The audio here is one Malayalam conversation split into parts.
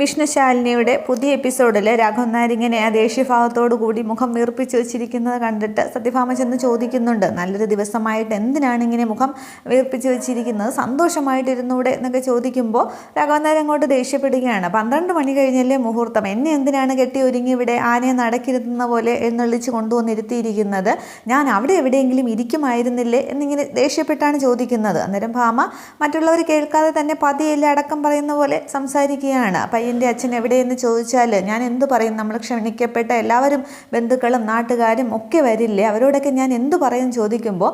വിഷ്ണുശാലിനിയുടെ പുതിയ എപ്പിസോഡിൽ രാഘവൻ നായർ ഇങ്ങനെ ആ ദേഷ്യഭാവത്തോടു കൂടി മുഖം വീർപ്പിച്ച് വെച്ചിരിക്കുന്നത് കണ്ടിട്ട് സത്യഭാമ ചെന്ന് ചോദിക്കുന്നുണ്ട്. നല്ലൊരു ദിവസമായിട്ട് എന്തിനാണ് ഇങ്ങനെ മുഖം വീർപ്പിച്ച് വെച്ചിരിക്കുന്നത്? സന്തോഷമായിട്ടിരുന്നൂടെ എന്നൊക്കെ ചോദിക്കുമ്പോൾ രാഘവൻ നായർ അങ്ങോട്ട് ദേഷ്യപ്പെടുകയാണ്. പന്ത്രണ്ട് മണി കഴിഞ്ഞല്ലേ മുഹൂർത്തം. എന്നെ എന്തിനാണ് കെട്ടി ഒരുങ്ങി ഇവിടെ ആനയെ നടക്കിരുന്ന പോലെ എന്നുള്ളിച്ച് കൊണ്ടുവന്നിരുത്തിയിരിക്കുന്നത്? ഞാൻ അവിടെ എവിടെയെങ്കിലും ഇരിക്കുമായിരുന്നില്ലേ എന്നിങ്ങനെ ദേഷ്യപ്പെട്ടാണ് ചോദിക്കുന്നത്. അന്നേരം ഭാമ മറ്റുള്ളവർ കേൾക്കാതെ തന്നെ പതിയല്ലേ അടക്കം പറയുന്ന പോലെ സംസാരിക്കുകയാണ്. പയ്യന്റെ അച്ഛൻ എവിടെയെന്ന് ചോദിച്ചാൽ ഞാൻ എന്ത് പറയും? നമ്മൾ ക്ഷണിക്കപ്പെട്ട എല്ലാവരും ബന്ധുക്കളും നാട്ടുകാരും ഒക്കെ വരില്ലേ? അവരോടൊക്കെ ഞാൻ എന്ത് പറയും ചോദിക്കുമ്പോൾ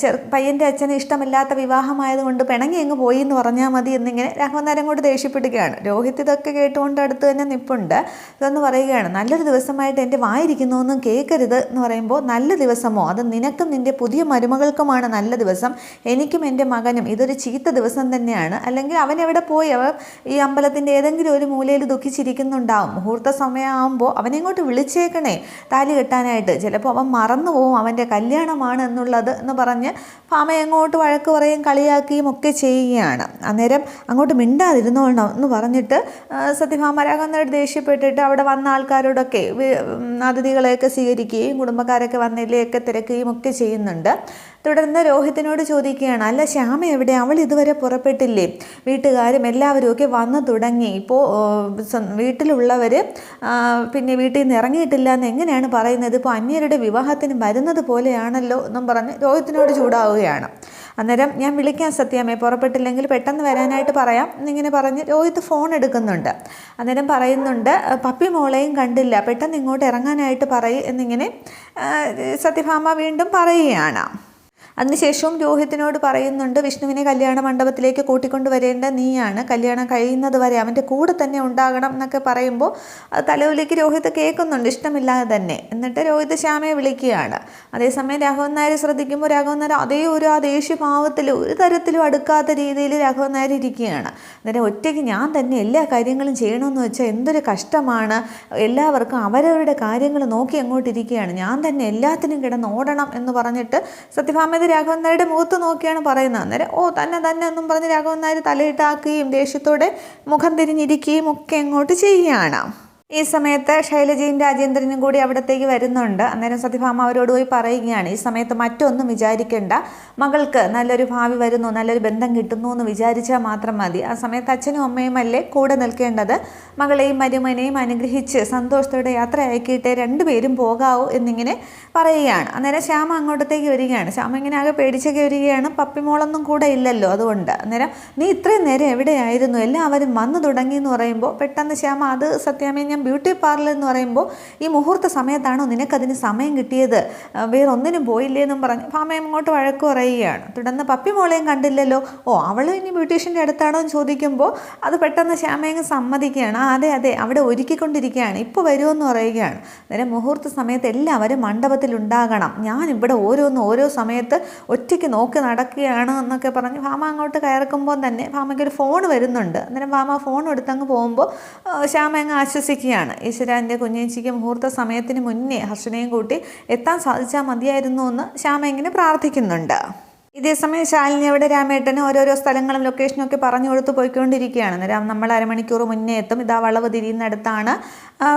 ചെറു പയ്യന്റെ അച്ഛന് ഇഷ്ടമില്ലാത്ത വിവാഹമായതുകൊണ്ട് പിണങ്ങി അങ്ങ് പോയി എന്ന് പറഞ്ഞാൽ മതി എന്നിങ്ങനെ രാഘവനാരൻ കൊണ്ട് ദേഷ്യപ്പെടുകയാണ്. രോഹിത് ഇതൊക്കെ കേട്ടുകൊണ്ട് അടുത്ത് തന്നെ നിപ്പുണ്ട്. ഇതൊന്ന് പറയുകയാണ് നല്ലൊരു ദിവസമായിട്ട് എന്റെ വായിരിക്കുന്നു ഒന്നും കേൾക്കരുത് എന്ന് പറയുമ്പോൾ നല്ല ദിവസമോ? അത് നിനക്കും നിന്റെ പുതിയ മരുമകൾക്കുമാണ് നല്ല ദിവസം. എനിക്കും എന്റെ മകനും ഇതൊരു ചീത്ത ദിവസം തന്നെയാണ്. അല്ലെങ്കിൽ അവൻ എവിടെ പോയി? അവ ഈ അമ്പലത്തിന്റെ ഏതെങ്കിലും ഒരു മൂലയിൽ ദുഃഖിച്ചിരിക്കുന്നുണ്ടാവും. മുഹൂർത്ത സമയമാകുമ്പോൾ അവനെങ്ങോട്ട് വിളിച്ചേക്കണേ. താലി കെട്ടാനായിട്ട്. ചിലപ്പോൾ അവൻ മറന്നു പോവും. അവന്റെ കല്യാണമാണ് എന്നുള്ളത് എന്ന് പറഞ്ഞ് ഫാമ എങ്ങോട്ട് വഴക്ക് പറയും കളിയാക്കുകയും ഒക്കെ ചെയ്യുകയാണ്. അന്നേരം അങ്ങോട്ട് മിണ്ടാതിരുന്നോളണം എന്ന് പറഞ്ഞിട്ട് സത്യഭാമ രാഘവനോട് ദേഷ്യപ്പെട്ടിട്ട് അവിടെ വന്ന ആൾക്കാരോടൊക്കെ അതിഥികളെയൊക്കെ സ്വീകരിക്കുകയും കുടുംബക്കാരൊക്കെ വന്നില്ലേക്ക് തിരക്കുകയും ഒക്കെ ചെയ്യുന്നുണ്ട്. തുടർന്ന് രോഹിത്തിനോട് ചോദിക്കുകയാണ് അല്ല ശ്യാമ എവിടെ? അവൾ ഇതുവരെ പുറപ്പെട്ടില്ലേ? വീട്ടുകാരും എല്ലാവരും ഒക്കെ വന്നു തുടങ്ങി. ഇപ്പോൾ വീട്ടിലുള്ളവർ പിന്നെ വീട്ടിൽ നിന്ന് ഇറങ്ങിയിട്ടില്ല എന്ന് എങ്ങനെയാണ് പറയുന്നത്? ഇപ്പോൾ അന്യരുടെ വിവാഹത്തിന് വരുന്നത് പോലെയാണല്ലോ എന്നും പറഞ്ഞ് രോഹിത്തിനോട് ചൂടാവുകയാണ്. അന്നേരം ഞാൻ വിളിക്കാൻ സത്യമേ പുറപ്പെട്ടില്ലെങ്കിൽ പെട്ടെന്ന് വരാനായിട്ട് പറയാം എന്നിങ്ങനെ പറഞ്ഞ് രോഹിത് ഫോൺ എടുക്കുന്നുണ്ട്. അന്നേരം പറയുന്നുണ്ട് പപ്പി മോളെയും കണ്ടില്ല പെട്ടെന്ന് ഇങ്ങോട്ട് ഇറങ്ങാനായിട്ട് പറയും എന്നിങ്ങനെ സത്യഭാമ വീണ്ടും പറയുകയാണ്. അതിനുശേഷവും രോഹിത്തിനോട് പറയുന്നുണ്ട് വിഷ്ണുവിനെ കല്യാണ മണ്ഡപത്തിലേക്ക് കൂട്ടിക്കൊണ്ട് വരേണ്ട നീയാണ്. കല്യാണം കഴിയുന്നത് വരെ അവന്റെ കൂടെ തന്നെ ഉണ്ടാകണം എന്നൊക്കെ പറയുമ്പോൾ തലവിലേക്ക് രോഹിത് കേൾക്കുന്നുണ്ട് ഇഷ്ടമില്ലാതെ തന്നെ. എന്നിട്ട് രോഹിത് ശ്യാമയെ വിളിക്കുകയാണ്. അതേസമയം രാഘവൻ നായർ ശ്രദ്ധിക്കുമ്പോൾ രാഘവൻ നായർ അതേ ഒരു ആ ദേഷ്യഭാവത്തിൽ ഒരു തരത്തിലും അടുക്കാത്ത രീതിയിൽ രാഘവൻ നായർ ഇരിക്കുകയാണ്. അന്നേരം ഒറ്റയ്ക്ക് ഞാൻ തന്നെ എല്ലാ കാര്യങ്ങളും ചെയ്യണമെന്ന് വെച്ചാൽ എന്തൊരു കഷ്ടമാണ്. എല്ലാവർക്കും അവരവരുടെ കാര്യങ്ങൾ നോക്കി അങ്ങോട്ടിരിക്കുകയാണ് ഞാൻ തന്നെ എല്ലാത്തിനും കിടന്ന് ഓടണം എന്ന് പറഞ്ഞിട്ട് സത്യഭാമ ഇത് രാഘവൻ നായരുടെ മുഖത്ത് നോക്കിയാണ് പറയുന്നത്. അന്നേരം ഓ തന്നെ തന്നെ എന്നും പറഞ്ഞ് രാഘവൻ നായർ തലയിട്ടാക്കുകയും ദേഷ്യത്തോടെ മുഖം തിരിഞ്ഞിരിക്കുകയും ഒക്കെ എങ്ങോട്ട് ചെയ്യുകയാണ്. ഈ സമയത്ത് ശൈലജയും രാജേന്ദ്രനും കൂടി അവിടത്തേക്ക് വരുന്നുണ്ട്. അന്നേരം സത്യഭാമ അവരോട് പോയി പറയുകയാണ് ഈ സമയത്ത് മറ്റൊന്നും വിചാരിക്കേണ്ട. മകൾക്ക് നല്ലൊരു ഭാവി വരുന്നു നല്ലൊരു ബന്ധം കിട്ടുന്നു എന്ന് വിചാരിച്ചാൽ മാത്രം മതി. ആ സമയത്ത് അച്ഛനും അമ്മയും അല്ലേ കൂടെ നിൽക്കേണ്ടത്? മകളെയും മരുമനെയും അനുഗ്രഹിച്ച് സന്തോഷത്തോടെ യാത്ര അയക്കിയിട്ട് രണ്ടുപേരും പോകാവൂ എന്നിങ്ങനെ പറയുകയാണ്. അന്നേരം ശ്യാമ അങ്ങോട്ടത്തേക്ക് വരികയാണ്. ശ്യാമ ഇങ്ങനെ ആകെ പേടിച്ചൊക്കെ വരികയാണ്. പപ്പിമോളൊന്നും കൂടെ ഇല്ലല്ലോ അതുകൊണ്ട്. അന്നേരം നീ ഇത്രയും നേരം എവിടെയായിരുന്നു? എല്ലാവരും വന്നു തുടങ്ങി എന്ന് പറയുമ്പോൾ പെട്ടെന്ന് ശ്യാമ അത് സത്യാമേ ഞാൻ ബ്യൂട്ടി പാർലർ എന്ന് പറയുമ്പോൾ ഈ മുഹൂർത്ത സമയത്താണോ നിനക്കതിന് സമയം കിട്ടിയത്? വേറെ ഒന്നിനും പോയില്ലേ എന്നും പറഞ്ഞ് ഭാമയം അങ്ങോട്ട് വഴക്ക് പറയുകയാണ്. തുടർന്ന് പപ്പി മോളെയും കണ്ടില്ലല്ലോ. ഓ അവൾ ഇനി ബ്യൂട്ടീഷ്യന്റെ അടുത്താണോ എന്ന് ചോദിക്കുമ്പോൾ അത് പെട്ടെന്ന് ശ്യാമയങ്ങ് സമ്മതിക്കുകയാണ്. അതെ അതെ അവിടെ ഒരുക്കിക്കൊണ്ടിരിക്കുകയാണ്. ഇപ്പോൾ വരുമെന്ന് പറയുകയാണ്. അന്നേരം മുഹൂർത്ത സമയത്ത് എല്ലാവരും മണ്ഡപത്തിലുണ്ടാകണം ഞാൻ ഇവിടെ ഓരോന്ന് ഓരോ സമയത്ത് ഒറ്റയ്ക്ക് നോക്കി നടക്കുകയാണ് എന്നൊക്കെ പറഞ്ഞ് ഭാമ അങ്ങോട്ട് കയറക്കുമ്പോൾ തന്നെ ഭാമയ്ക്ക് ഒരു ഫോൺ വരുന്നുണ്ട്. അന്നേരം ഭാമ ഫോൺ എടുത്തങ്ങ് പോകുമ്പോൾ ശ്യാമയങ്ങ് ആശ്വസിക്കുകയാണ്. ഈശ്വര എന്റെ കുഞ്ഞേച്ചിക്ക് മുഹൂർത്ത സമയത്തിന് മുന്നേ ഹർഷനെയും കൂട്ടി എത്താൻ സാധിച്ചാൽ മതിയായിരുന്നു എന്ന് ശ്യാമ പ്രാർത്ഥിക്കുന്നുണ്ട്. ഇതേസമയം ശാലിനി അവിടെ രാമേട്ടന് ഓരോരോ സ്ഥലങ്ങളും ലൊക്കേഷനും ഒക്കെ പറഞ്ഞു കൊടുത്ത് പോയിക്കൊണ്ടിരിക്കുകയാണ്. അന്നേരം നമ്മൾ അരമണിക്കൂർ മുന്നേ എത്തും. ഇതാ വളവ് തിരിയുന്നിടത്താണ്.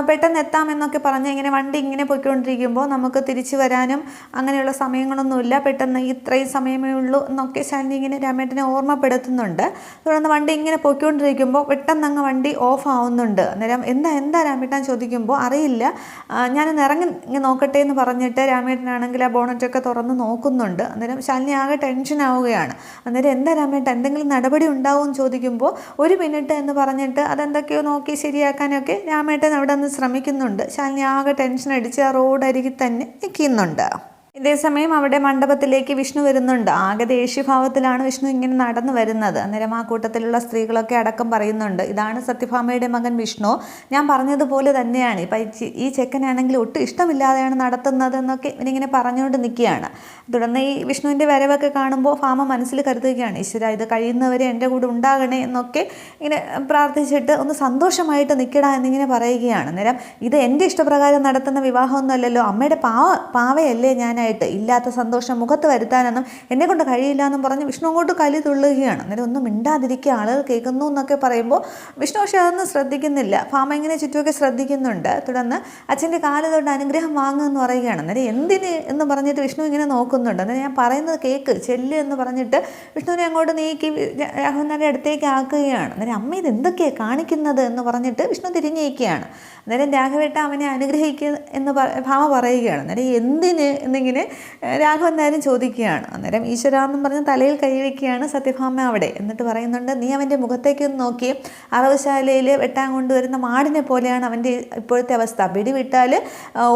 പെട്ടെന്ന് എത്താമെന്നൊക്കെ പറഞ്ഞ് ഇങ്ങനെ വണ്ടി ഇങ്ങനെ പോയിക്കൊണ്ടിരിക്കുമ്പോൾ നമുക്ക് തിരിച്ചു വരാനും അങ്ങനെയുള്ള സമയങ്ങളൊന്നുമില്ല. പെട്ടെന്ന് ഇത്രയും സമയമേ ഉള്ളൂ എന്നൊക്കെ ശാലിനി ഇങ്ങനെ രാമേട്ടനെ ഓർമ്മപ്പെടുത്തുന്നുണ്ട്. തുടർന്ന് വണ്ടി ഇങ്ങനെ പോയിക്കൊണ്ടിരിക്കുമ്പോൾ പെട്ടെന്ന് അങ്ങ് വണ്ടി ഓഫ് ആവുന്നുണ്ട്. അന്നേരം എന്താ എന്താ രാമേട്ടൻ ചോദിക്കുമ്പോൾ അറിയില്ല. ഞാനൊന്ന് ഇറങ്ങി നോക്കട്ടെ എന്ന് പറഞ്ഞിട്ട് രാമേട്ടനാണെങ്കിൽ ആ ബോണറ്റൊക്കെ തുറന്ന് നോക്കുന്നുണ്ട്. അന്നേരം ശാലിനി ആകെ ടെൻഷൻ ആവുകയാണ്. അന്നേരം എന്താ രാമേട്ട എന്തെങ്കിലും നടപടി ഉണ്ടാവുമെന്ന് ചോദിക്കുമ്പോൾ ഒരു മിനിറ്റ് എന്ന് പറഞ്ഞിട്ട് അതെന്തൊക്കെയോ നോക്കി ശരിയാക്കാനൊക്കെ രാമേട്ടൻ അവിടെ നിന്ന് ശ്രമിക്കുന്നുണ്ട്. ശാലിനി ആകെ ടെൻഷൻ അടിച്ച് ആ റോഡരികിൽ തന്നെ നിൽക്കുന്നുണ്ട്. ഇതേസമയം അവിടെ മണ്ഡപത്തിലേക്ക് വിഷ്ണു വരുന്നുണ്ട്. ആകെ ദേഷ്യഭാവത്തിലാണ് വിഷ്ണു ഇങ്ങനെ നടന്നു വരുന്നത്. അന്നേരം ആ കൂട്ടത്തിലുള്ള സ്ത്രീകളൊക്കെ അടക്കം പറയുന്നുണ്ട് ഇതാണ് സത്യഭാമയുടെ മകൻ വിഷ്ണു. ഞാൻ പറഞ്ഞതുപോലെ തന്നെയാണ്. ഇപ്പം ഈ ചെക്കനാണെങ്കിൽ ഒട്ടും ഇഷ്ടമില്ലാതെയാണ് നടത്തുന്നത് എന്നൊക്കെ ഇവനിങ്ങനെ പറഞ്ഞുകൊണ്ട് നിൽക്കുകയാണ്. തുടർന്ന് ഈ വിഷ്ണുവിന്റെ വരവൊക്കെ കാണുമ്പോൾ ഭാമ മനസ്സിൽ കരുതുകയാണ് ഈശ്വര ഇത് കഴിയുന്നവരെ എന്റെ കൂടെ ഉണ്ടാകണേ എന്നൊക്കെ ഇങ്ങനെ പ്രാർത്ഥിച്ചിട്ട് ഒന്ന് സന്തോഷമായിട്ട് നിൽക്കട എന്നിങ്ങനെ പറയുകയാണ്. അന്നേരം ഇത് എന്റെ ഇഷ്ടപ്രകാരം നടത്തുന്ന വിവാഹമൊന്നുമല്ലല്ലോ. അമ്മയുടെ പാവ പാവയല്ലേ ഞാൻ കളയാനായിട്ട് ഇല്ലാത്ത സന്തോഷം മുഖത്ത് വരുത്താനൊന്നും എന്നെ കൊണ്ട് കഴിയില്ല എന്നും പറഞ്ഞ് വിഷ്ണു അങ്ങോട്ട് കലി തുള്ളുകയാണ്. അന്നേരം ഒന്നും മിണ്ടാതിരിക്കുക. ആളുകൾ കേൾക്കുന്നു എന്നൊക്കെ പറയുമ്പോൾ വിഷ്ണു പക്ഷേ അതൊന്നും ശ്രദ്ധിക്കുന്നില്ല. ഫാമ ഇങ്ങനെ ചുറ്റുമൊക്കെ ശ്രദ്ധിക്കുന്നുണ്ട്. തുടർന്ന് അച്ഛന്റെ കാൽ തൊട്ട് അനുഗ്രഹം വാങ്ങുമെന്ന് പറയുകയാണ്. അന്നേരം എന്തിന് എന്ന് പറഞ്ഞിട്ട് വിഷ്ണു ഇങ്ങനെ നോക്കുന്നുണ്ട്. അന്നേരം ഞാൻ പറയുന്നത് കേക്ക് ചെല്ല് എന്ന് പറഞ്ഞിട്ട് വിഷ്ണുവിനെ അങ്ങോട്ട് നീക്കി രാഘവനാരുടെ അടുത്തേക്ക് ആക്കുകയാണ്. അന്നേരം അമ്മ ഇത് എന്തൊക്കെയാണ് കാണിക്കുന്നത് എന്ന് പറഞ്ഞിട്ട് വിഷ്ണു തിരിഞ്ഞേക്കുകയാണ്. അന്നേരം രാഘവേട്ട അവനെ അനുഗ്രഹിക്കുക എന്ന് ഭാമ പറയുകയാണ്. അന്നേരം എന്തിന് എന്നിങ്ങനെ ഏഹ്, രാഘവൻ എന്തായാലും ചോദിക്കുകയാണ്. അന്നേരം ഈശ്വര എന്നും പറഞ്ഞ് തലയിൽ കൈവയ്ക്കുകയാണ് സത്യഭാമ അവിടെ. എന്നിട്ട് പറയുന്നുണ്ട് നീ അവന്റെ മുഖത്തേക്ക് നോക്കി. അറവശാലയിൽ വെട്ടാൻ കൊണ്ടുവരുന്ന മാടിനെ പോലെയാണ് അവന്റെ ഇപ്പോഴത്തെ അവസ്ഥ. പിടിവിട്ടാൽ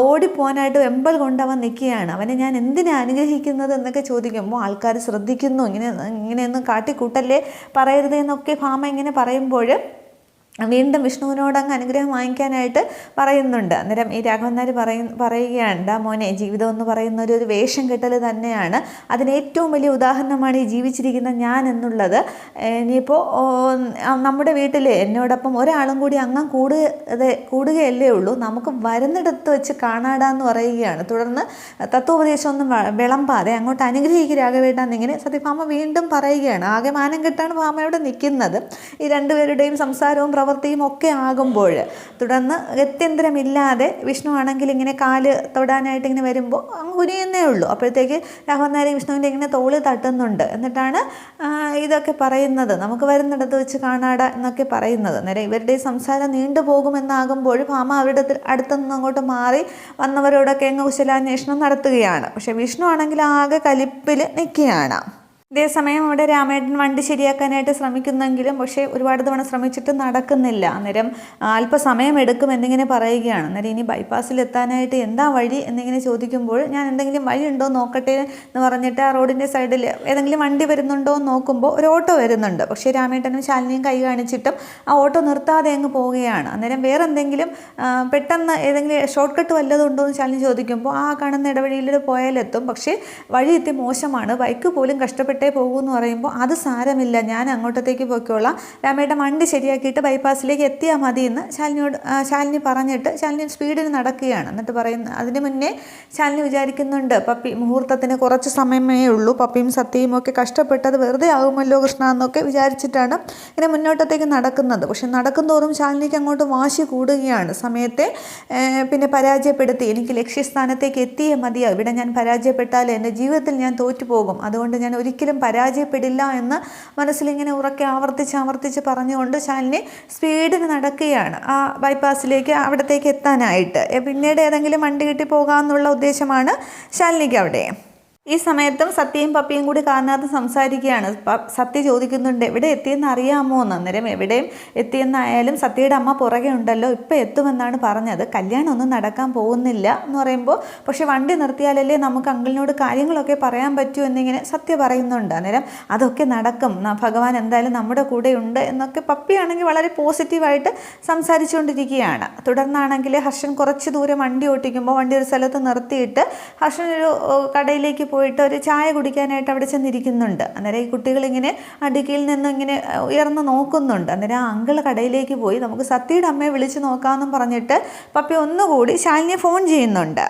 ഓടിപ്പോകാനായിട്ട് വെമ്പൽ കൊണ്ട് അവൻ നിൽക്കുകയാണ്. അവനെ ഞാൻ എന്തിനാ അനുഗ്രഹിക്കുന്നത് എന്നൊക്കെ ചോദിക്കുമ്പോൾ ആൾക്കാർ ശ്രദ്ധിക്കുന്നു. ഇങ്ങനെ ഇങ്ങനെയൊന്നും കാട്ടിക്കൂട്ടല്ലേ പറയരുത് എന്നൊക്കെ ഭാമ ഇങ്ങനെ പറയുമ്പോൾ വീണ്ടും വിഷ്ണുവിനോട് അങ്ങ് അനുഗ്രഹം വാങ്ങിക്കാനായിട്ട് പറയുന്നുണ്ട്. അന്നേരം ഈ രാഘവൻ നായർ പറയ പറയുകയാണ് മോനെ ജീവിതം എന്ന് പറയുന്ന ഒരു ഒരു വേഷം കെട്ടൽ തന്നെയാണ്. അതിന് ഏറ്റവും വലിയ ഉദാഹരണമാണ് ഈ ജീവിച്ചിരിക്കുന്ന ഞാൻ എന്നുള്ളത്. ഇനിയിപ്പോൾ നമ്മുടെ വീട്ടിൽ എന്നോടൊപ്പം ഒരാളും കൂടി അങ്ങ് കൂടുക കൂടുകയല്ലേ ഉള്ളൂ. നമുക്ക് വരുന്നിടത്ത് വെച്ച് കാണാടാന്ന് പറയുകയാണ്. തുടർന്ന് തത്വോപദേശമൊന്നും വിളമ്പാതെ അങ്ങോട്ട് അനുഗ്രഹിക്കുക രാഘവേട്ടാന്നിങ്ങനെ സത്യഭാമ വീണ്ടും പറയുകയാണ്. ആകെ മാനം കെട്ടാണ് ഭാമയോടെ നിൽക്കുന്നത് ഈ രണ്ടുപേരുടെയും സംസാരവും പ്രവൃത്തിയും ഒക്കെ ആകുമ്പോൾ തുടർന്ന് ഗത്യന്തരമില്ലാതെ വിഷ്ണു ആണെങ്കിൽ ഇങ്ങനെ കാൽ തൊടാനായിട്ട് ഇങ്ങനെ വരുമ്പോൾ അങ്ങ് കുനിയുന്നേ ഉള്ളൂ. അപ്പോഴത്തേക്ക് രാഘവൻ നായർ വിഷ്ണുവിന്റെ ഇങ്ങനെ തോൾ തട്ടുന്നുണ്ട്. എന്നിട്ടാണ് ഇതൊക്കെ പറയുന്നത്. നമുക്ക് വരുന്നിടത്ത് വെച്ച് കാണാട എന്നൊക്കെ പറയുന്നത്. നേരെ ഇവരുടെ സംസാരം നീണ്ടുപോകുമെന്നാകുമ്പോൾ ഭാമ അവരുടെ അടുത്തു നിന്ന് അങ്ങോട്ട് മാറി വന്നവരോടൊക്കെ അങ്ങ് കുശലാന്വേഷണം നടത്തുകയാണ്. പക്ഷേ വിഷ്ണു ആണെങ്കിൽ ആകെ കലിപ്പിൽ നിൽക്കുകയാണ്. ഇതേസമയം അവിടെ രാമേട്ടൻ വണ്ടി ശരിയാക്കാനായിട്ട് ശ്രമിക്കുന്നെങ്കിലും പക്ഷേ ഒരുപാട് തവണ ശ്രമിച്ചിട്ട് നടക്കുന്നില്ല. അന്നേരം അല്പസമയം എടുക്കും എന്നിങ്ങനെ പറയുകയാണ്. അന്നേരം ഇനി ബൈപ്പാസിൽ എത്താനായിട്ട് എന്താ വഴി എന്നിങ്ങനെ ചോദിക്കുമ്പോൾ ഞാൻ എന്തെങ്കിലും വഴി ഉണ്ടോ നോക്കട്ടെ എന്ന് പറഞ്ഞിട്ട് ആ റോഡിന്റെ സൈഡിൽ ഏതെങ്കിലും വണ്ടി വരുന്നുണ്ടോ എന്ന് നോക്കുമ്പോൾ ഒരു ഓട്ടോ വരുന്നുണ്ട്. പക്ഷേ രാമേട്ടനും ശാലിനിയും കൈ കാണിച്ചിട്ടും ആ ഓട്ടോ നിർത്താതെ അങ്ങ് പോവുകയാണ്. അന്നേരം വേറെ എന്തെങ്കിലും പെട്ടെന്ന് ഏതെങ്കിലും ഷോർട്ട് കട്ട് വല്ലതും ഉണ്ടോ എന്ന് ശാലിനി ചോദിക്കുമ്പോൾ ആ കാണുന്ന ഇടവഴിയിൽ പോയാലെത്തും. പക്ഷേ വഴി എത്തി മോശമാണ്. ബൈക്ക് പോലും കഷ്ടപ്പെട്ടേ പോകൂ എന്ന് പറയുമ്പോൾ അത് സാരമില്ല ഞാൻ അങ്ങോട്ടത്തേക്ക് പോയിക്കോളാം. രാമയുടെ വണ്ടി ശരിയാക്കിയിട്ട് ബൈപ്പാസിലേക്ക് എത്തിയാൽ മതി എന്ന് ശാലിനിയോട് ശാലിനി പറഞ്ഞിട്ട് ശാലിനി സ്പീഡിന് നടക്കുകയാണ്. എന്നിട്ട് പറയുന്നു അതിന് മുന്നേ ശാലിനി വിചാരിക്കുന്നുണ്ട് പപ്പി മുഹൂർത്തത്തിന് കുറച്ച് സമയമേ ഉള്ളൂ. പപ്പിയും സത്യയും ഒക്കെ കഷ്ടപ്പെട്ടത് വെറുതെ ആകുമല്ലോ കൃഷ്ണ എന്നൊക്കെ വിചാരിച്ചിട്ടാണ് ഇങ്ങനെ മുന്നോട്ടത്തേക്ക് നടക്കുന്നത്. പക്ഷെ നടക്കുന്തോറും ശാലിനിക്ക് അങ്ങോട്ട് വാശി കൂടുകയാണ്. സമയത്തെ പിന്നെ പരാജയപ്പെടുത്തി എനിക്ക് ലക്ഷ്യസ്ഥാനത്തേക്ക് എത്തിയേ മതിയാവും ഇവിടെ ഞാൻ പരാജയപ്പെട്ടാൽ എന്റെ ജീവിതത്തിൽ ഞാൻ തോറ്റുപോകും. അതുകൊണ്ട് ഞാൻ ഒരിക്കലും പരാജയപ്പെടില്ല എന്ന് മനസ്സിലിങ്ങനെ ഉറക്കെ ആവർത്തിച്ച് ആവർത്തിച്ച് പറഞ്ഞുകൊണ്ട് ശാലിനി സ്പീഡിന് നടക്കുകയാണ്. ആ ബൈപ്പാസിലേക്ക് അവിടത്തേക്ക് എത്താനായിട്ട്. പിന്നീട് ഏതെങ്കിലും വണ്ടി കിട്ടി പോകാമെന്നുള്ള ഉദ്ദേശമാണ് ശാലിനിക്ക് അവിടെ. ഈ സമയത്തും സത്യയും പപ്പിയും കൂടി കാറിനകത്ത് സംസാരിക്കുകയാണ്. സത്യ ചോദിക്കുന്നുണ്ട് എവിടെ എത്തിയെന്ന് അറിയാമോ? എന്ന് അന്നേരം എവിടെയും എത്തിയെന്നായാലും സത്യയുടെ അമ്മ പുറകെ ഉണ്ടല്ലോ ഇപ്പം എത്തുമെന്നാണ് പറഞ്ഞത്. കല്യാണം ഒന്നും നടക്കാൻ പോകുന്നില്ല എന്ന് പറയുമ്പോൾ പക്ഷേ വണ്ടി നിർത്തിയാലല്ലേ നമുക്ക് അങ്കിളിനോട് കാര്യങ്ങളൊക്കെ പറയാൻ പറ്റൂ എന്നിങ്ങനെ സത്യ പറയുന്നുണ്ട്. അന്നേരം അതൊക്കെ നടക്കും. ഭഗവാൻ എന്തായാലും നമ്മുടെ കൂടെ ഉണ്ട് എന്നൊക്കെ പപ്പിയാണെങ്കിൽ വളരെ പോസിറ്റീവായിട്ട് സംസാരിച്ചുകൊണ്ടിരിക്കുകയാണ്. തുടർന്നാണെങ്കിൽ ഹർഷൻ കുറച്ച് ദൂരം വണ്ടി ഓട്ടിക്കുമ്പോൾ വണ്ടി ഒരു സ്ഥലത്ത് നിർത്തിയിട്ട് ഹർഷൻ ഒരു കടയിലേക്ക് പോയിട്ട് ഒരു ചായ കുടിക്കാനായിട്ട് അവിടെ ചെന്നിരിക്കുന്നുണ്ട്. അന്നേരം ഈ കുട്ടികളിങ്ങനെ അടുക്കിയിൽ നിന്ന് ഇങ്ങനെ ഉയർന്ന് നോക്കുന്നുണ്ട്. അന്നേരം ആ അങ്കിൾ കടയിലേക്ക് പോയി. നമുക്ക് സത്യയുടെ അമ്മയെ വിളിച്ച് നോക്കാമെന്നും പറഞ്ഞിട്ട് പപ്പി ഒന്നുകൂടി ശാലിനെ ഫോൺ ചെയ്യുന്നുണ്ട്.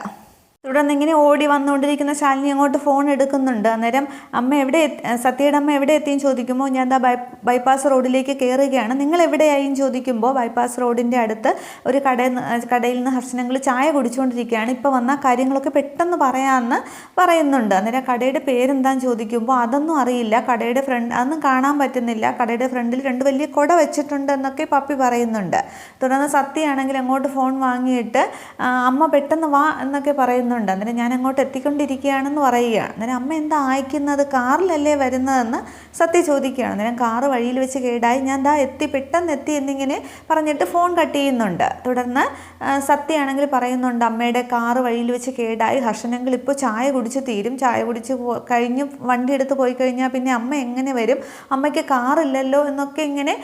തുടർന്ന് ഇങ്ങനെ ഓടി വന്നുകൊണ്ടിരിക്കുന്ന ശാലിനി അങ്ങോട്ട് ഫോൺ എടുക്കുന്നുണ്ട്. അന്നേരം അമ്മ എവിടെ സത്യയുടെ അമ്മ എവിടെ എത്തിയെന്ന് ചോദിക്കുമ്പോൾ ഞാൻ ദാ ബൈപ്പാസ് റോഡിലേക്ക് കയറുകയാണ് നിങ്ങൾ എവിടെയായും ചോദിക്കുമ്പോൾ ബൈപ്പാസ് റോഡിന്റെ അടുത്ത് ഒരു കടയിൽ കടയിൽ നിന്ന് ഹർഷനങ്ങൾ ചായ കുടിച്ചുകൊണ്ടിരിക്കുകയാണ്. ഇപ്പോൾ വന്ന കാര്യങ്ങളൊക്കെ പെട്ടെന്ന് പറയാമെന്ന് പറയുന്നുണ്ട്. അന്നേരം കടയുടെ പേരെന്താന്ന് ചോദിക്കുമ്പോൾ അതൊന്നും അറിയില്ല. കടയുടെ ഫ്രണ്ട് അതൊന്നും കാണാൻ പറ്റുന്നില്ല. കടയുടെ ഫ്രണ്ടിൽ രണ്ട് വലിയ കുട വെച്ചിട്ടുണ്ട് എന്നൊക്കെ പപ്പി പറയുന്നുണ്ട്. തുടർന്ന് സത്യയാണെങ്കിൽ അങ്ങോട്ട് ഫോൺ വാങ്ങിയിട്ട് അമ്മ പെട്ടെന്ന് വാ എന്നൊക്കെ പറയുന്നുണ്ട്. അന്നേരം ഞാൻ അങ്ങോട്ട് എത്തിക്കൊണ്ടിരിക്കുകയാണെന്ന് പറയുകയാണ് അന്നേരം അമ്മ എന്താ അയക്കുന്നത്? കാറിലല്ലേ വരുന്നതെന്ന് സത്യ ചോദിക്കുകയാണ്. അന്നേരം കാറ് വഴിയിൽ വെച്ച് കേടായി ഞാൻ ദാ എത്തി പെട്ടെന്ന് എത്തി എന്നിങ്ങനെ പറഞ്ഞിട്ട് ഫോൺ കട്ട് ചെയ്യുന്നുണ്ട്. തുടർന്ന് സത്യയാണെങ്കിൽ പറയുന്നുണ്ട് അമ്മയുടെ കാറ് വഴിയിൽ വെച്ച് കേടായി. ഹർഷനെങ്കിൽ ഇപ്പോൾ ചായ കുടിച്ച് തീരും. ചായ കുടിച്ച് കഴിഞ്ഞ് വണ്ടി എടുത്ത് പോയി കഴിഞ്ഞാൽ പിന്നെ അമ്മ എങ്ങനെ വരും? അമ്മയ്ക്ക് കാറില്ലല്ലോ എന്നൊക്കെ ഇങ്ങനെ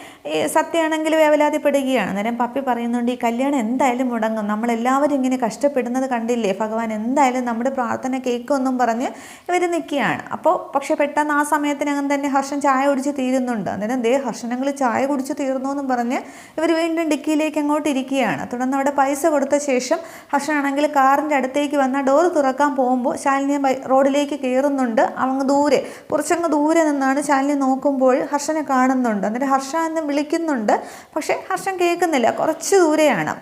സത്യമാണെങ്കിൽ വേവലാതിപ്പെടുകയാണ്. അന്നേരം പപ്പി പറയുന്നുണ്ട് ഈ കല്യാണം എന്തായാലും മുടങ്ങും. നമ്മളെല്ലാവരും ഇങ്ങനെ കഷ്ടപ്പെടുന്നത് കണ്ടില്ലേ? ഭഗവാൻ എന്തായാലും നമ്മുടെ പ്രാർത്ഥന കേൾക്കുമെന്നും പറഞ്ഞ് ഇവർ നിൽക്കുകയാണ്. അപ്പോൾ പക്ഷെ പെട്ടെന്ന് ആ സമയത്തിനകം തന്നെ ഹർഷൻ ചായ കുടിച്ച് തീരുന്നുണ്ട്. അന്നേരം ദേ ഹർഷനങ്ങൾ ചായ കുടിച്ച് തീർന്നു എന്നും പറഞ്ഞ് ഇവർ വീണ്ടും ഡിക്കിയിലേക്ക് അങ്ങോട്ട് ഇരിക്കുകയാണ്. തുടർന്ന് അവിടെ പൈസ കൊടുത്ത ശേഷം ഹർഷനാണെങ്കിൽ കാറിന്റെ അടുത്തേക്ക് വന്ന ഡോർ തുറക്കാൻ പോകുമ്പോൾ ശാലിനി റോഡിലേക്ക് കയറുന്നുണ്ട്. അങ്ങ് ദൂരെ കുറച്ചങ്ങ് ദൂരെ നിന്നാണ് ശാലിനി നോക്കുമ്പോൾ ഹർഷനെ കാണുന്നുണ്ട്. അന്നേരം ഹർഷ എന്ന് വിളിക്കുന്നുണ്ട്. പക്ഷേ ഹർഷൻ കേൾക്കുന്നില്ല. കുറച്ച് ദൂരെയാണ്.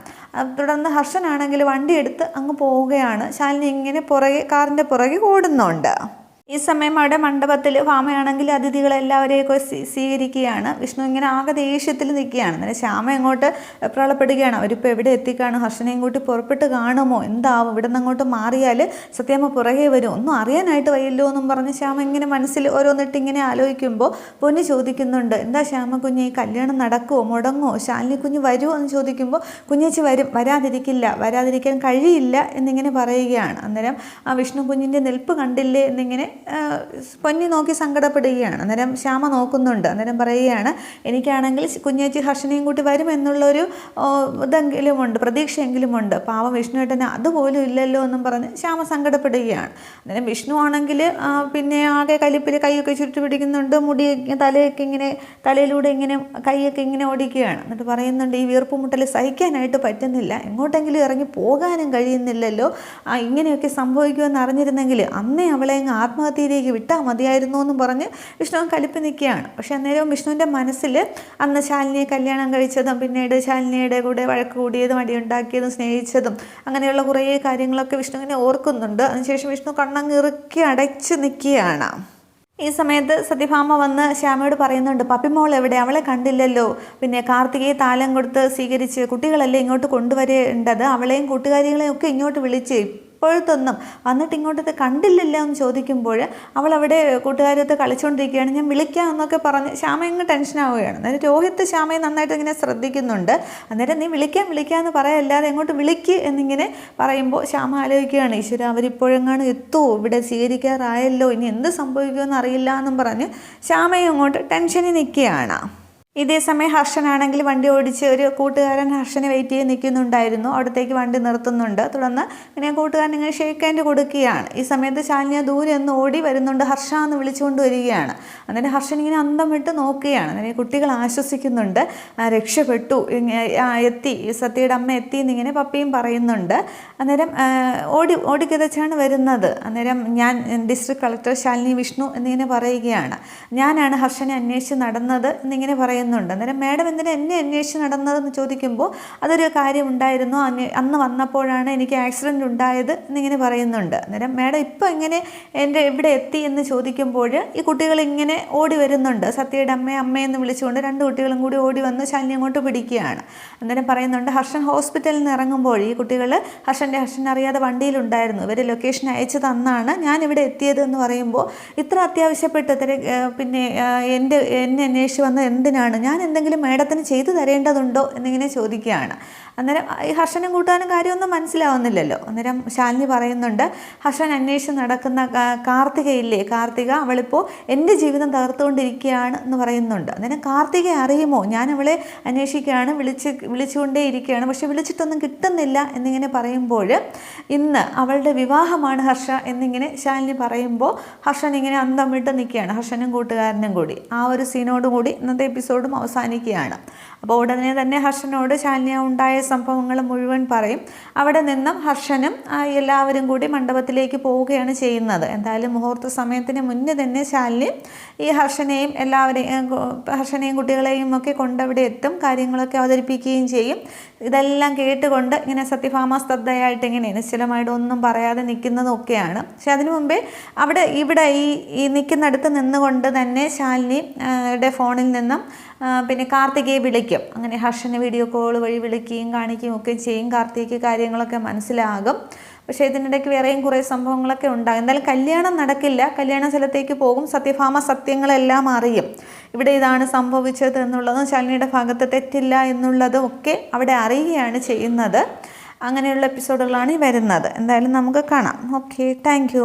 തുടർന്ന് ഹർഷനാണെങ്കിൽ വണ്ടി എടുത്ത് അങ്ങ് പോവുകയാണ്. ശാലിനി ഇങ്ങനെ പുറകെ കാറിന്റെ പുറകെ ഓടുന്നുണ്ട്. ഈ സമയം അവിടെ മണ്ഡപത്തിൽ ഭാമയാണെങ്കിൽ അതിഥികളെല്ലാവരെയൊക്കെ സ്വീ- സ്വീകരിക്കുകയാണ്. വിഷ്ണു ഇങ്ങനെ ആകെ ദേഷ്യത്തിൽ നിൽക്കുകയാണ്. അന്നേരം ശ്യാമ എങ്ങോട്ട് പ്രളപ്പെടുകയാണ്. അവരിപ്പോൾ എവിടെ എത്തിക്കാണ്? ഹർഷനെയും കൂട്ടി പുറപ്പെട്ട് കാണുമോ? എന്താവും? ഇവിടെ നിന്ന് അങ്ങോട്ട് മാറിയാൽ സത്യമ്മ പുറകെ വരും. ഒന്നും അറിയാനായിട്ട് വയ്യല്ലോ എന്നും പറഞ്ഞ് ശ്യാമ ഇങ്ങനെ മനസ്സിൽ ഓരോന്നിട്ട് ഇങ്ങനെ ആലോചിക്കുമ്പോൾ പൊന്നി ചോദിക്കുന്നുണ്ട്. എന്താ ശ്യാമ കുഞ്ഞ് ഈ കല്യാണം നടക്കുമോ മുടങ്ങുമോ ശാലിനി കുഞ്ഞ് വരുമോ എന്ന് ചോദിക്കുമ്പോൾ കുഞ്ഞേച്ചി വരും. വരാതിരിക്കില്ല. വരാതിരിക്കാൻ കഴിയില്ല എന്നിങ്ങനെ പറയുകയാണ്. അന്നേരം ആ വിഷ്ണു കുഞ്ഞിന്റെ നിൽപ്പ് കണ്ടില്ലേ എന്നിങ്ങനെ പൊന്നി നോക്കി സങ്കടപ്പെടുകയാണ്. അന്നേരം ശ്യാമ നോക്കുന്നുണ്ട്. അന്നേരം പറയുകയാണ് എനിക്കാണെങ്കിൽ കുഞ്ഞേച്ചി ഹർഷനെയും കൂട്ടി വരും എന്നുള്ളൊരു ഇതെങ്കിലും ഉണ്ട് പ്രതീക്ഷയെങ്കിലും ഉണ്ട് പാവം വിഷ്ണുവേട്ടന് അതുപോലും ഇല്ലല്ലോ എന്നും പറഞ്ഞ് ശ്യാമ സങ്കടപ്പെടുകയാണ്. അന്നേരം വിഷ്ണു ആണെങ്കിൽ പിന്നെ ആകെ കലിപ്പിൽ കൈയൊക്കെ ചുരുട്ടി പിടിക്കുന്നുണ്ട്. മുടി തലയൊക്കെ ഇങ്ങനെ തലയിലൂടെ ഇങ്ങനെ കൈയൊക്കെ ഇങ്ങനെ ഓടിക്കുകയാണ്. എന്നിട്ട് പറയുന്നുണ്ട് ഈ വീർപ്പ് മുട്ടൽ സഹിക്കാനായിട്ട് പറ്റുന്നില്ല. എങ്ങോട്ടെങ്കിലും ഇറങ്ങി പോകാനും കഴിയുന്നില്ലല്ലോ. ഇങ്ങനെയൊക്കെ സംഭവിക്കുമെന്ന് അറിഞ്ഞിരുന്നെങ്കിൽ അന്നേ അവളെ അങ്ങ് ആത്മഹത്യയിലേക്ക് വിട്ടാൽ മതിയായിരുന്നു എന്നും പറഞ്ഞ് വിഷ്ണുവൻ കലിപ്പ് നിൽക്കുകയാണ്. പക്ഷെ അന്നേരം വിഷ്ണുവിന്റെ മനസ്സിൽ അന്ന് ശാലിനിയെ കല്യാണം കഴിച്ചതും പിന്നീട് ശാലിനിയുടെ കൂടെ വഴക്ക് കൂടിയതും അടിയുണ്ടാക്കിയതും സ്നേഹിച്ചതും അങ്ങനെയുള്ള കുറേ കാര്യങ്ങളൊക്കെ വിഷ്ണുവിനെ ഓർക്കുന്നുണ്ട്. അതിനുശേഷം വിഷ്ണു കണ്ണങ്ങിറുക്കി അടച്ച് നിൽക്കുകയാണ്. ഈ സമയത്ത് സത്യഭാമ വന്ന് ശ്യാമയോട് പറയുന്നുണ്ട് പപ്പിമോൾ എവിടെ? അവളെ കണ്ടില്ലല്ലോ. പിന്നെ കാർത്തികയെ താലം കൊടുത്ത് സ്വീകരിച്ച് കുട്ടികളല്ലേ ഇങ്ങോട്ട് കൊണ്ടുവരേണ്ടത്? അവളെയും കൂട്ടുകാരികളെയും ഒക്കെ ഇങ്ങോട്ട് വിളിച്ച്. ഇപ്പോഴത്തൊന്നും. വന്നിട്ട് ഇങ്ങോട്ടത് കണ്ടില്ലല്ലോ എന്ന് ചോദിക്കുമ്പോൾ അവൾ അവിടെ കൂട്ടുകാരത്ത് കളിച്ചുകൊണ്ടിരിക്കുകയാണ്. ഞാൻ വിളിക്കാം എന്നൊക്കെ പറഞ്ഞ് ശ്യാമ ടെൻഷൻ ആവുകയാണ്. അന്നേരം രോഹിത്ത് ശ്യാമയെ നന്നായിട്ട് ഇങ്ങനെ ശ്രദ്ധിക്കുന്നുണ്ട്. അന്നേരം നീ വിളിക്കാം വിളിക്കാം എന്ന് പറയല്ലാതെ എങ്ങോട്ട് വിളിക്ക് എന്നിങ്ങനെ പറയുമ്പോൾ ശ്യാമ ആലോചിക്കുകയാണ്. ഈശ്വര അവരിപ്പോഴെങ്ങാണ് എത്തുമോ ഇവിടെ സ്വീകരിക്കാറായല്ലോ. ഇനി എന്ത് സംഭവിക്കുമെന്ന് അറിയില്ല എന്നും പറഞ്ഞ് ശ്യാമയെ അങ്ങോട്ട് ടെൻഷനിൽ നിൽക്കുകയാണ്. ഇതേ സമയം ഹർഷനാണെങ്കിൽ വണ്ടി ഓടിച്ച് ഒരു കൂട്ടുകാരൻ ഹർഷനെ വെയിറ്റ് ചെയ്ത് നിൽക്കുന്നുണ്ടായിരുന്നു. അവിടത്തേക്ക് വണ്ടി നിർത്തുന്നുണ്ട്. തുടർന്ന് ഇങ്ങനെ കൂട്ടുകാരൻ ഇങ്ങനെ ഷേക്ക് ഹാൻഡ് കൊടുക്കുകയാണ്. ഈ സമയത്ത് ശാലിനിയ ദൂരെ ഒന്ന് ഓടി വരുന്നുണ്ട്. ഹർഷ എന്ന് വിളിച്ചുകൊണ്ട് വരികയാണ്. അന്നേരം ഹർഷൻ ഇങ്ങനെ അന്തം വിട്ട് നോക്കുകയാണ്. അന്നേരം കുട്ടികൾ ആശ്വസിക്കുന്നുണ്ട്. രക്ഷപ്പെട്ടു. എത്തി. സത്യയുടെ അമ്മ എത്തി എന്നിങ്ങനെ പപ്പിയും പറയുന്നുണ്ട്. അന്നേരം ഓടി ഓടിക്കിതച്ചാണ് വരുന്നത്. അന്നേരം ഞാൻ ഡിസ്ട്രിക്ട് കളക്ടർ ശാലിനി വിഷ്ണു എന്നിങ്ങനെ പറയുകയാണ്. ഞാനാണ് ഹർഷനെ അന്വേഷിച്ച് നടന്നത് എന്നിങ്ങനെ പറയുന്നുണ്ട്. അന്നേരം മാഡം എന്തിനാ എന്നെ അന്വേഷിച്ച് നടന്നതെന്ന് ചോദിക്കുമ്പോൾ അതൊരു കാര്യം ഉണ്ടായിരുന്നു അന്ന് വന്നപ്പോഴാണ് എനിക്ക് ആക്സിഡന്റ് ഉണ്ടായത് എന്നിങ്ങനെ പറയുന്നുണ്ട്. അന്നേരം മാഡം ഇപ്പോൾ എങ്ങനെ എന്റെ എവിടെ എത്തി? എന്ന് ചോദിക്കുമ്പോൾ ഈ കുട്ടികൾ ഇങ്ങനെ ഓടി വരുന്നുണ്ട്. സത്യയുടെ അമ്മയെ അമ്മയെന്ന് വിളിച്ചുകൊണ്ട് രണ്ട് കുട്ടികളും കൂടി ഓടി വന്ന് ശല്യം അങ്ങോട്ട് പിടിക്കുകയാണ്. അന്നേരം പറയുന്നുണ്ട് ഹർഷൻ ഹോസ്പിറ്റലിൽ നിന്ന് ഇറങ്ങുമ്പോൾ ഈ കുട്ടികൾ ഹർഷന്റെ ഹർഷൻ അറിയാതെ വണ്ടിയിലുണ്ടായിരുന്നു. ഇവർ ലൊക്കേഷൻ അയച്ചു തന്നാണ് ഞാൻ ഇവിടെ എത്തിയത് എന്ന് പറയുമ്പോൾ ഇത്ര അത്യാവശ്യപ്പെട്ട് പിന്നെ എന്റെ എന്നെ അന്വേഷിച്ച് വന്നത് എന്തിനാണ് ഞാൻ എന്തെങ്കിലും മേഡത്തിന് ചെയ്തു തരേണ്ടതുണ്ടോ എന്നിങ്ങനെ ചോദിക്കുകയാണ്. അന്നേരം ഈ ഹർഷനും കൂട്ടാനും കാര്യമൊന്നും മനസ്സിലാവുന്നില്ലല്ലോ. അന്നേരം ശാലിനി പറയുന്നുണ്ട് ഹർഷൻ അന്വേഷിച്ച് നടക്കുന്ന കാർത്തികയില്ലേ? കാർത്തിക അവളിപ്പോൾ എന്റെ ജീവിതം തകർത്തുകൊണ്ടിരിക്കുകയാണ് എന്ന് പറയുന്നുണ്ട്. അന്നേരം കാർത്തികയെ അറിയുമോ? ഞാൻ അവളെ അന്വേഷിക്കുകയാണ് വിളിച്ച് വിളിച്ചുകൊണ്ടേ ഇരിക്കുകയാണ് പക്ഷെ വിളിച്ചിട്ടൊന്നും കിട്ടുന്നില്ല എന്നിങ്ങനെ പറയുമ്പോൾ ഇന്ന് അവളുടെ വിവാഹമാണ് ഹർഷ എന്നിങ്ങനെ ശാലിനി പറയുമ്പോൾ ഹർഷൻ ഇങ്ങനെ അന്തം വിട്ട് നിൽക്കുകയാണ് ഹർഷനും കൂട്ടുകാരനും കൂടി. ആ ഒരു സീനോടുകൂടി ഇന്നത്തെ എപ്പിസോഡും അവസാനിക്കുകയാണ്. അപ്പോൾ ഉടനെ തന്നെ ഹർഷനോട് ശാലിനി ഉണ്ടായ സംഭവങ്ങൾ മുഴുവൻ പറയും. അവിടെ നിന്നും ഹർഷനും എല്ലാവരും കൂടി മണ്ഡപത്തിലേക്ക് പോവുകയാണ് ചെയ്യുന്നത്. എന്തായാലും മുഹൂർത്ത സമയത്തിന് മുന്നേ തന്നെ ശാലിനി ഈ ഹർഷനെയും എല്ലാവരെയും ഹർഷനെയും കുട്ടികളെയും ഒക്കെ കൊണ്ടവിടെ എത്തും കാര്യങ്ങളൊക്കെ അവതരിപ്പിക്കുകയും ചെയ്യും. ഇതെല്ലാം കേട്ടുകൊണ്ട് ഇങ്ങനെ സത്യഭാമ സ്തബ്ധയായിട്ട് ഇങ്ങനെ നിശ്ചലമായിട്ട് ഒന്നും പറയാതെ നിൽക്കുന്നതൊക്കെയാണ് പക്ഷെ അതിനു മുമ്പേ അവിടെ ഇവിടെ ഈ ഈ നിൽക്കുന്നിടത്ത് നിന്നുകൊണ്ട് തന്നെ ശാലിനിയുടെ യുടെ ഫോണിൽ നിന്നും പിന്നെ കാർത്തികയെ വിളിക്കും. അങ്ങനെ ഹർഷനെ വീഡിയോ കോൾ വഴി വിളിക്കുകയും കാണിക്കുകയും ഒക്കെ ചെയ്യും. കാർത്തികയ്ക്ക് കാര്യങ്ങളൊക്കെ മനസ്സിലാകും. പക്ഷേ ഇതിനിടയ്ക്ക് വേറെയും കുറേ സംഭവങ്ങളൊക്കെ ഉണ്ടാകും. എന്തായാലും കല്യാണം നടക്കില്ല. കല്യാണ സ്ഥലത്തേക്ക് പോകും. സത്യഭാമ സത്യങ്ങളെല്ലാം അറിയും. ഇവിടെ ഇതാണ് സംഭവിച്ചത് എന്നുള്ളതും ശാലിനിയുടെ ഭാഗത്ത് തെറ്റില്ല എന്നുള്ളതും ഒക്കെ അവിടെ അറിയുകയാണ് ചെയ്യുന്നത്. അങ്ങനെയുള്ള എപ്പിസോഡുകളാണ് ഈ വരുന്നത്. എന്തായാലും നമുക്ക് കാണാം. Okay thank